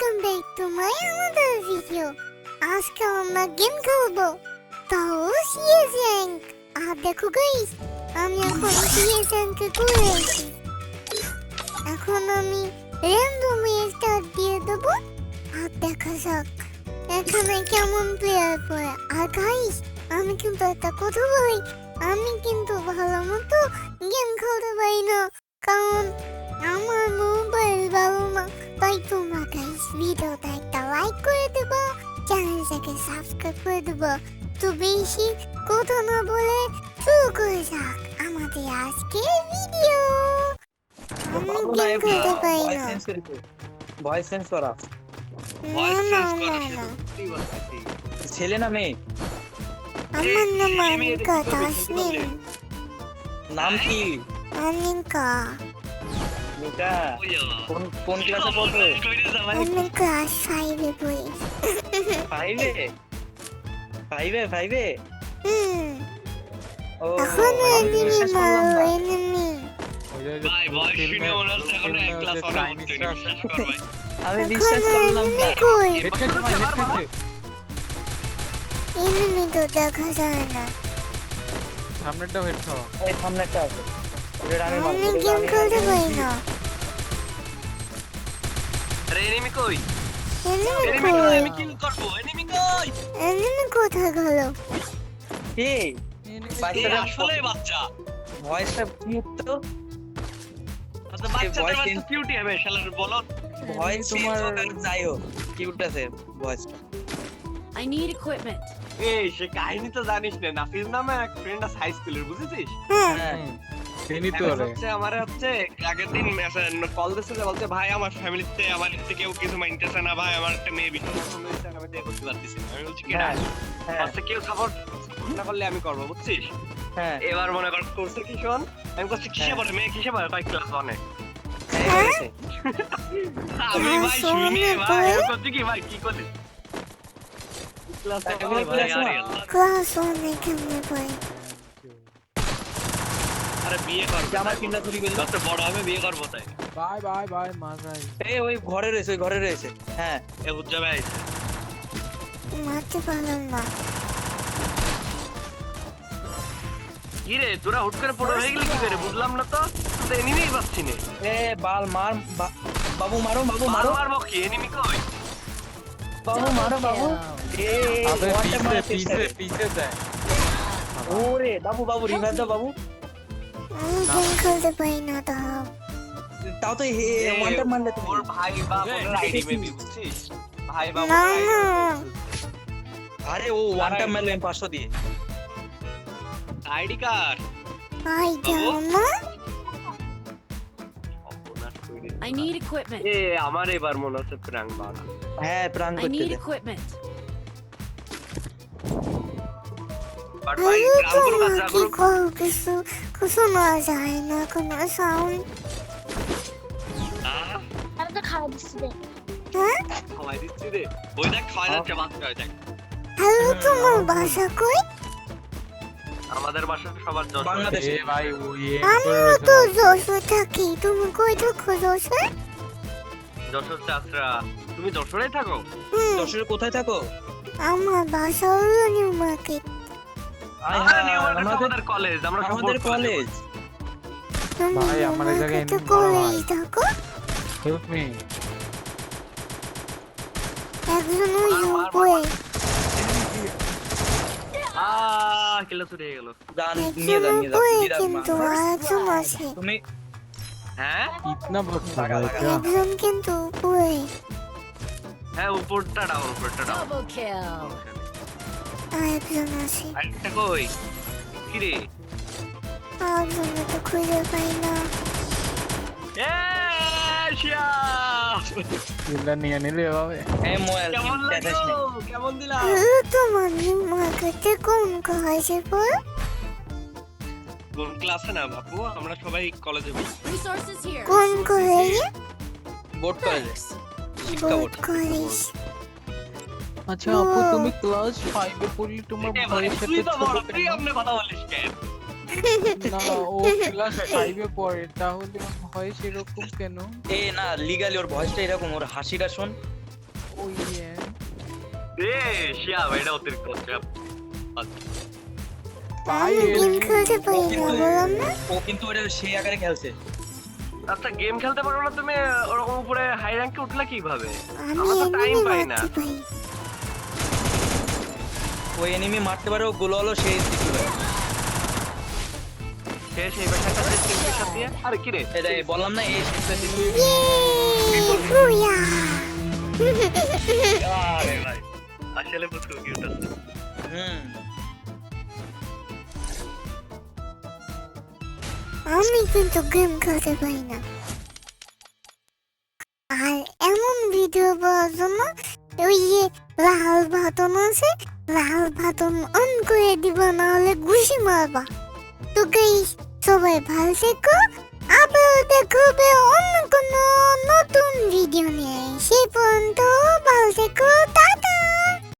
Welcome back to মাই আমাদের video আজকে আমরা গেম খেলব। তাও সিএস র্যাঙ্ক আর দেখো গাইস আমি এখন সিএস র্যাঙ্কে করে আছি। এখন আমি র্যান্ডমলি স্টার্ট দিয়ে দেবো। আর দেখা যাক, এখানে কেমন প্লেয়ার পড়ে। আর গাইস আমি কিন্তু একটা কথা বলি, আমি কিন্তু ভালো মতো গেম খেলতে পারি না। কারণ আমার মোবাইল ভালো না। তাই তোমরা গাইস ভিডিওটা একটা লাইক করে দেবো চ্যানেলটাকে সাবস্ক্রাইব করে দেবো তো বেশি কথা না বলে শুরু করে যাক আমাদের আজকের ভিডিও আমি গেম খেলতে পারি না ভয়েস সেন্স করা না না না না ছেলে না মেয়ে আমার নাম অনিকা তাসনিম নাম কি অনিকা এটা কোন কোন ক্লাসে পড়বে? আমি ক্লাস ফাইভে পড়ি ফাইভে ফাইভে ফাইভে ও এখন এনিমি মারো এনিমি ভাই ভয় শুনে মনে হচ্ছে এখন এক ক্লাস অনেক উঠতে বিশ্বাস কর ভাই। আমি বিশ্বাস করলাম না। এনিমি কই হেডশট মার হেডশট এনিমি তো দেখা যায় না। সামনেরটা হেড খাওয়া এই সামনে আছে। ওটা আমি আমি মারবো, গেম খেলতে পারি না আরে এনিমি কই এনিমি এনিমি কই কই আমি কিল করব এনিমি কই এনিমি কোথায় গেল কে বাচ্চাটা আসলে বাচ্চা ভয়েসটা কিউট তো আচ্ছা বাচ্চাদের বাচ্চা in- হবে শালার বলো ভয়েস তোমার তোমার যাই হোক কিউট আছে ভয়েসটা. এই সে কাহিনী তো জানিস না নাফিস নামে এক ফ্রেন্ড আছে হাই স্কুলের বুঝেছিস হ্যাঁ হ্যাঁ চিনি তো রে আমার হচ্ছে আগের দিন কল দিচ্ছে যে বলছে ভাই আমার ফ্যামিলিতে আমার থেকে কেউ কিছু মানতেছে না ভাই আমার একটা মেয়ে বিষয় পছন্দ আমি বিয়ে করতে পারতেছি আমি বলছি কেডা হ্যাঁ হ্যাঁ। আচ্ছা কেউ সাপোর্ট না করলে আমি করব বুঝছিস? হ্যাঁ। এবার মনে কর করছে কি শোন? আমি করছি কিসে। পড়ে? মেয়ে কিসে পড়ে? কয় ক্লাস ওয়ানে আমি ভাই শুনি ভাই করছি কি ভাই কি করছিস? ক্লাস ভাই? আল্লাহ। ক্লাস পড়ি? আরে বিয়ে করব জামা কিনা চুরি করল যত বড় হবে বিয়ে করব তাই। বাই বাই বাই মাজাই এই ওই ঘরে রয়েছে ওই ঘরে রয়েছে। হ্যাঁ। এ বুঝ যাবে মারতে পারলাম না। কি তোরা হুট করে পড়ে হয়ে গেলি কি করে? বুঝলাম না তো। তো এনিমিই পাচ্ছি না। এ বাল মার বাবু মারো বাবু মারো মারো। মারবো কি? এনিমি কই? বাবু মারো বাবু। এ পিছে পিছে পিছে দেয়। ওরে বাবু বাবু রিভাইভ দাও বাবু। আমি গেম খেলতে পারি না তাও তাও তো ওয়ানটা মারলে তুমি ওর ভাই বা বোনের আইডি মেবি বুঝছিস? ভাই বা না, না। আরে ও ওয়ানটা মারলে আমি পাঁচশো দিয়ে। ID card. আই যাও না I need equipment. এ আমার এবার মনে হচ্ছে বাড়া হ্যাঁ প্রাণ I করতে need দে। equipment. বাট ভাই করো কিছু শোনা যায় না কোনো সাউন্ড আহ, আমি তো খাওয়া দিচ্ছি রে হ্যাঁ খাওয়াই দিচ্ছি রে ওই দেখ খাওয়াই যাচ্ছে বাচ্চা ওই দেখ হ্যালো তোমার বাসা কই আমাদের বাসায় সবার জ্বর বাংলাদেশ। এ ভাই ও আমিও তো যশোর থাকি তুমি কই থাকো যশোর যশোর চাষরা তুমি যশোরেই থাকো? হুম। যশোরে কোথায় থাকো? আমার বাসা হলো নিউ মার্কেট। আমাদের নিউ মার্কেট আমাদের আমাদের কলেজ আমরা আমাদের কলেজ ভাই, আমার এই জায়গায় এমনি কলেজ। হেল্প মি একজন ওই উপরে। আহ কিলো চুরি হয়ে গেল। নিয়ে নিয়ে কিন্তু। আছে। তুমি হ্যাঁ? ইতনা বচ্চা লাগা, লাগা। একজন কিন্তু উপরে। হ্যাঁ উপরটা ডাউন উপরটা ডাউন kill. আরেকজন আছে আরেকটা কই কি রে তো খুঁজে পাই না কিলটা নিয়ে নিলে হবে এই মোবাইল কেমন দেখাস লাগল নি। কেমন দিলাম হ্যালো তোমার মার্কেটে কোন কলেজে পড়ো কোন ক্লাসে না বাপু আমরা সবাই কলেজে পড়ি. কোন কলেজে বোর্ড কলেজে বোর্ড কলেজ আচ্ছা আপু তুমি ক্লাস 5 এ পড়লি তোমার ভাইয়ের সাথে তুই তো বড় তুই কেন? আমনে কথা বলিস কেন? না ও ক্লাস 5 এ পড়ে তাহলে ভয়েস এরকম কেন? এ না লিগালি ওর ভয়েসটা এরকম ওর হাসিটা শোন। yeah. এ শিয়া এটা অতিরিক্ত হচ্ছে আমি গেম খেলতে পারি না কিন্তু- বললাম না? ও কিন্তু ওটা সেই আকারে খেলছে। আচ্ছা গেম খেলতে পারো না তুমি ওরকম উপরে হাই র্যাঙ্কে উঠলে কীভাবে? আমার তো টাইম পাই না। ওই এনিমি মারতে পারে ও গোল হলো সেই সাথে দিয়ে। আরে কি রে? এটা বললাম না এই জিততে জিততে আরে ভাই আসলে বুঝছ কি ওটা। হুম। আমি কিন্তু গেম খেলতে পারি না। আর এমন ভিডিও পাওয়ার জন্য ওই যে লাল বাটন আছে, লাল বাটন অন করে দিবা, নাহলে ঘুষি মারবা। তো গাইস সবাই ভালো থেকো। আবার দেখো অন্য কোনো নতুন ভিডিও নিয়ে। সেই পর্যন্ত ভালো থেকো